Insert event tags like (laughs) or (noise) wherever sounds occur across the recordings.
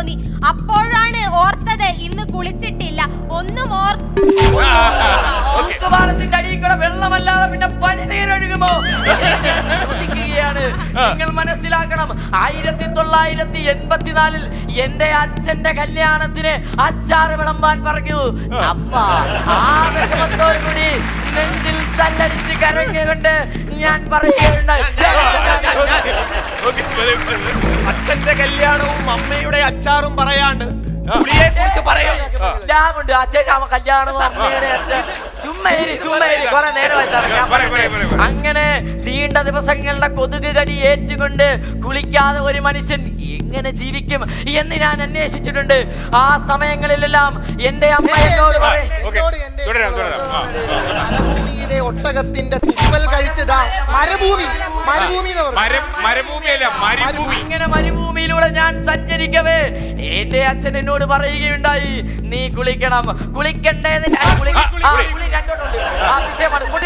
തോന്നി. അപ്പോഴാണ് ഓർത്തത് ഇന്ന് കുളിച്ചിട്ടില്ല. ഒന്നും ഓർ തൂക്കുപാലത്തിന്റെ അടിയിൽ കൂടെ വെള്ളമല്ലാതെ പിന്നെ പനിനീരൊഴുകുമോ? നിങ്ങൾ മനസ്സിലാക്കണം. ആയിരത്തി തൊള്ളായിരത്തി എൺപത്തിനാലിൽ എന്റെ അച്ഛന്റെ കല്യാണത്തിന് അച്ചാറ് വിളമ്പാൻ പറഞ്ഞു. അമ്മ ആ വിഷമത്തോടുകൂടി നെഞ്ചിൽ തല്ലടിച്ച് കരഞ്ഞുകൊണ്ട് ഞാൻ. അച്ഛന്റെ കല്യാണവും അമ്മയുടെ അച്ചാറും പറയാണ്ട് പുളിയെ കുറിച്ച് പറയൂ. അവൻ കല്യാണം അമ്മയുടെ അച്ഛൻ. അങ്ങനെ നീണ്ട ദിവസങ്ങളുടെ കൊതുക് കടി ഏറ്റുകൊണ്ട് കുളിക്കാതെ ഒരു മനുഷ്യൻ എങ്ങനെ ജീവിക്കും എന്ന് ഞാൻ അന്വേഷിച്ചിട്ടുണ്ട്. ആ സമയങ്ങളിലെല്ലാം എന്റെ അമ്മ എന്നോട് ഒട്ടകത്തിന്റെ തുപ്പൽ കഴിച്ചതാ മരുഭൂമി മരുഭൂമി എന്ന് പറഞ്ഞു മരം മരുഭൂമിയല്ല മരുഭൂമി. ഇങ്ങനെ മരുഭൂമിയിലൂടെ ഞാൻ സഞ്ചരിക്കവേ. എന്റെ അച്ഛൻ എന്നോട് പറയുകയുണ്ടായി നീ കുളിക്കണം കുളിക്കണ്ടേന്ന് ഞാൻ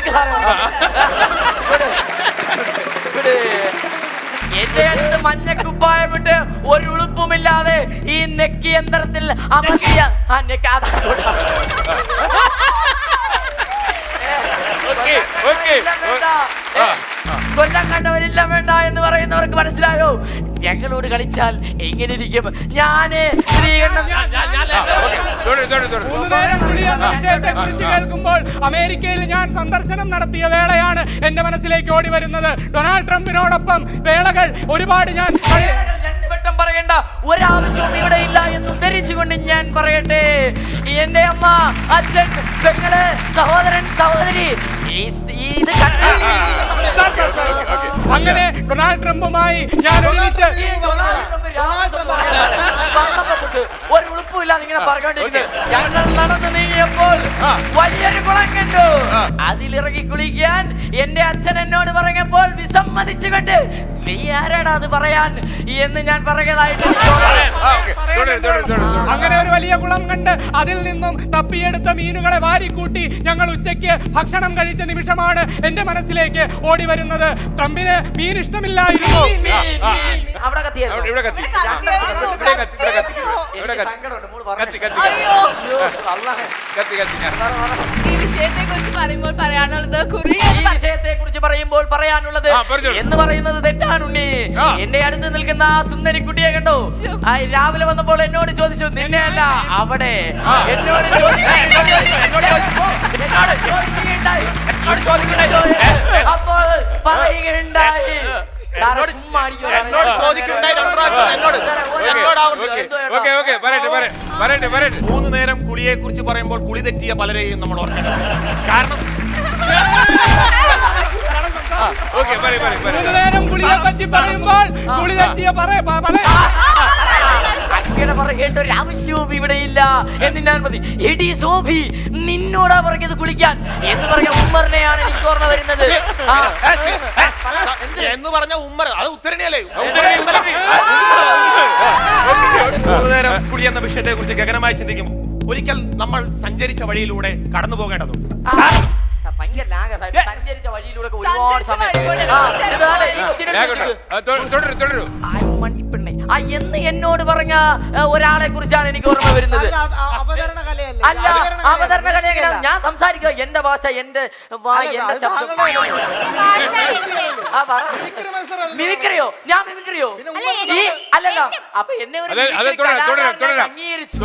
സാറേ കൊടു. കൊടു. എന്റെ അടുത്ത് മഞ്ഞക്കുപ്പായമിട്ട് ഒരു ഉളുപ്പുമില്ലാതെ ഈ നെക്കി യന്ത്രത്തിൽ അമർത്തിയ ആ നെക്ക് അതാ കൊല്ലം കണ്ടവരില്ല വേണ്ട എന്ന് പറയുന്നവർക്ക് മനസ്സിലായോ ഞങ്ങളോട് കളിച്ചാൽ എങ്ങനെ ഇരിക്കും ഞാൻ ശ്രീകണ്ഠൻ വിഷയത്തെ കുറിച്ച് കേൾക്കുമ്പോൾ അമേരിക്കയിൽ ഞാൻ സന്ദർശനം നടത്തിയ വേളയാണ് എന്റെ മനസ്സിലേക്ക് ഓടി വരുന്നത്. ഡൊണാൾഡ് ട്രംപിനോടൊപ്പം വേളകൾ ഒരുപാട് ഞാൻ വട്ടം പറയണ്ട. ഒരാവശ്യവും ഇവിടെ ഇല്ല എന്ന് ഉദ്ധരിച്ചുകൊണ്ട് ഞാൻ പറയട്ടെ. എന്റെ അമ്മ അച്ഛൻ പെങ്ങൾ സഹോദരൻ സഹോദരി ഇത് അങ്ങനെ ഡൊണാൾഡ് ട്രംപുമായി ഞാൻ ഒരുമിച്ച് ഒരു ഉളുപ്പില്ലാതെ ഇങ്ങനെ പറഞ്ഞോണ്ടിരിക്കുന്നത് ഞങ്ങൾ നടന്നു നീങ്ങിയപ്പോൾ വലിയൊരു കുളം കണ്ടു. അതിലിറങ്ങി കുളിക്കാൻ എന്റെ അച്ഛൻ എന്നോട് പറഞ്ഞപ്പോൾ വിസമ്മതിച്ചുകൊണ്ട് നീ ആരാടാ അത് പറയാൻ എന്ന് ഞാൻ പറയുന്നതായിട്ട്. അങ്ങനെ ഒരു വലിയ കുളം കണ്ട് അതിൽ നിന്നും തപ്പിയെടുത്ത മീനുകളെ വാരിക്കൂട്ടി ഞങ്ങൾ ഉച്ചയ്ക്ക് ഭക്ഷണം കഴിച്ച നിമിഷമാണ് എന്റെ മനസ്സിലേക്ക് ഓടി വരുന്നത്. ട്രംപിന് മീൻ ഇഷ്ടമില്ലായിരുന്നു. അവിടെ കത്തിയായിരുന്നു. അവിടെ- ഇവിടെ കത്തി. ഇവിടെ കത്തി ഇവിടെ കത്തി ഇവിടെ കത്തി. കത്തി. കത്തി കത്തി കത്തി. കത്തി ഈ വിഷയത്തെ കുറിച്ച് പറയുമ്പോൾ പറയാനുള്ളത് കുറി ഈ വിഷയത്തെ കുറിച്ച് പറയുമ്പോൾ പറയാനുള്ളത് എന്ന് പറയുന്നത് തെറ്റാണുണ്ണി. എന്റെ അടുത്ത് നിൽക്കുന്ന ആ സുന്ദരി കുട്ടിയെ കണ്ടോ? ആ, രാവിലെ വന്നപ്പോൾ എന്നോട് ചോദിച്ചു നിന്നെ അല്ല അവിടെ? എന്നോട്. അപ്പോൾ പറയുകയുണ്ടായി. എന്നോട്. മൂന്ന് നേരം കുളിയെ കുറിച്ച് പറയുമ്പോൾ കുളി തെറ്റിയ പലരെയും നമ്മൾ ഓർക്കണം കാരണം (laughs) നേരം പറ്റി പറയുമ്പോൾ കുളി തെറ്റിയ പറ- പ- പല അങ്ങനെ പറയേണ്ട ഒരു ആവശ്യവും ഇവിടെ ഇല്ല. എന്ന് ഞാൻ മതി എടി സോഫി നിന്നോടാ പറഞ്ഞത് കുളിക്കാൻ. എന്ന് പറഞ്ഞ ഉമ്മറിനെയാണ് എനിക്ക് ഓർമ്മ വരുന്നത്? എന്ന് പറഞ്ഞ ഉമ്മർ. അത് ഉത്തരണിയല്ലേ നേരം കുളി എന്ന വിഷയത്തെ കുറിച്ച് ഗഗനമായി ചിന്തിക്കും ഒരിക്കൽ നമ്മൾ സഞ്ചരിച്ച വഴിയിലൂടെ കടന്നു പോകേണ്ടതുണ്ട്. സഞ്ചരിച്ച വഴിയിലൂടെ ഒരുപാട് സമയം. മണ്ടിപ്പെണ്ണെ. ആ എന്ന് എന്നോട് പറഞ്ഞ ഒരാളെ കുറിച്ചാണ് എനിക്ക് ഓർമ്മ വരുന്നത്. അല്ല, അവതരണ കലയല്ലേ? ഞാൻ സംസാരിക്കുക. എന്റെ ഭാഷ എന്റെ എന്റെ ശബ്ദം. മിമിക്രിയോ? ഞാൻ മിമിക്രിയോ? ഈ അല്ലല്ലോ അപ്പൊ എന്നെ ഒരു അംഗീകരിച്ചു.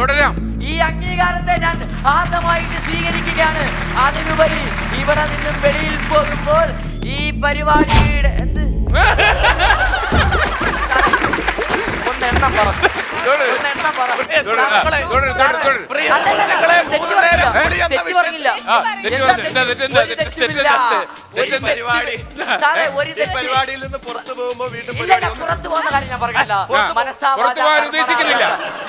ഈ അംഗീകാരത്തെ ഞാൻ ആദ്യമായിട്ട് സ്വീകരിക്കുകയാണ്. അതിനുപരി ഇവിടെ നിന്നും വെളിയിൽ പോകുമ്പോൾ ഈ പരിപാടിയുടെ എന്ത്? (laughs) ഒന്ന് എണ്ണം പരിപാടിയിൽ നിന്ന് പുറത്തു പോകുമ്പോ വീട്ടിൽ പുറത്ത് പോകുന്ന കാര്യം ഞാൻ പറഞ്ഞില്ല.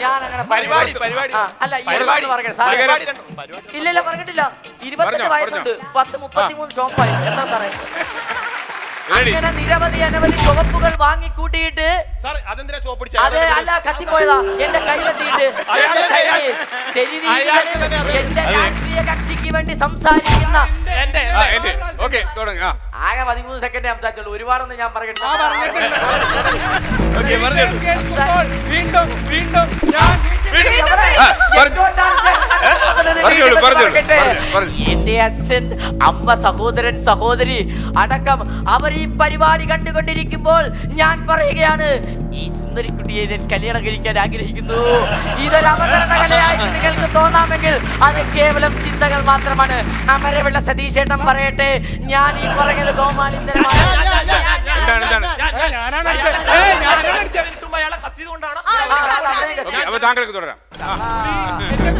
ഞാൻ അങ്ങനെ പരിപാടി, പരിപാടി. അല്ല പരിപാടി. ഒന്ന് പറയാം പരിപാടി ഇല്ല ഇല്ല പറഞ്ഞിട്ടില്ല. ഇരുപത്തെട്ട് വയസ്സുണ്ട്. പത്ത് മുപ്പത്തിമൂന്ന് ഷോപ്പായി എന്താ സാറേ? അങ്ങനെ നിരവധി അനവധി ചുവപ്പുകൾ വാങ്ങിക്കൂട്ടിയിട്ട് അതെ അല്ല കത്തിപ്പോയതാ. എന്റെ കൈ കത്തിയിട്ട്. എന്റെ. രാഷ്ട്രീയ കക്ഷിക്ക് വേണ്ടി സംസാരിക്കുന്ന ആകെ പതിമൂന്ന് സെക്കൻഡ് സംസാരിച്ചുള്ളൂ ഒരുപാടൊന്നും ഞാൻ ആ പറയട്ടെ വീണ്ടും വീണ്ടും ഞാൻ എന്റെ അച്ഛൻ അമ്മ സഹോദരൻ സഹോദരി അടക്കം അവർ ഈ പരിപാടി കണ്ടുകൊണ്ടിരിക്കുമ്പോൾ ഞാൻ പറയുകയാണ് ഈ സുന്ദരിക്കുട്ടിയെ ഞാൻ കല്യാണം കഴിക്കാൻ ആഗ്രഹിക്കുന്നു. ഇതൊരു അവതരണ കലയായിട്ട് നിങ്ങൾക്ക് തോന്നാമെങ്കിൽ അത് കേവലം ചിന്തകൾ മാത്രമാണ്. അമരവിള്ള സതീശേട്ടൻ പറയട്ടെ ഞാൻ ഈ പറഞ്ഞത് ഗോമാളിത്തരമാണ്. ഞാനാണ് അയാളെ കത്തിയതുകൊണ്ടാണ് ഓക്കെ അപ്പൊ താങ്കൾക്ക് തുടരാം എന്റെ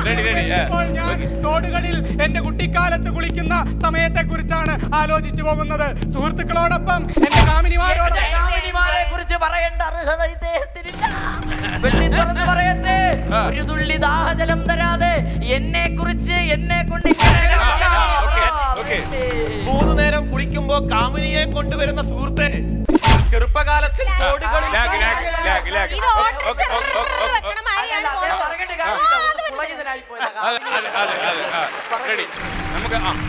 Ready, ready, yeah. ഇപ്പോൾ ഞാൻ തോടുകളിൽ എന്റെ കുട്ടിക്കാലത്ത് കുളിക്കുന്ന സമയത്തെ കുറിച്ചാണ് ആലോചിച്ചു പോകുന്നത് സുഹൃത്തുക്കളോടൊപ്പം എന്റെ കാമിനിമാരോട് കാമിനിമാരെ കുറിച്ച് പറയേണ്ട അർഹത ഇദ്ദേഹത്തിനില്ല വെള്ളി തുറന്ന് പറയട്ടെ ഒരു തുള്ളി ദാഹജലം തരാതെ എന്നെ കുറിച്ച് എന്നെ കൊണ്ട് ഓക്കേ. മൂന്ന് നേരം കുളിക്കുമ്പോ കാമിനിയെ കൊണ്ടുവരുന്ന സുഹൃത്തെ ചെറുപ്പകാലത്തിൽ തോടുകളിൽ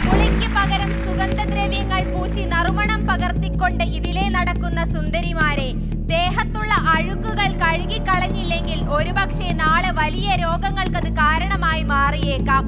പുളിക്ക് പകരം സുഗന്ധദ്രവ്യങ്ങൾ പൂശി നറുമണം പകർത്തിക്കൊണ്ട് ഇതിലെ നടക്കുന്ന സുന്ദരിമാരെ ദേഹത്തുള്ള അഴുക്കുകൾ കഴുകിക്കളഞ്ഞില്ലെങ്കിൽ ഒരുപക്ഷെ നാളെ വലിയ രോഗങ്ങൾക്കത് കാരണമായി മാറിയേക്കാം.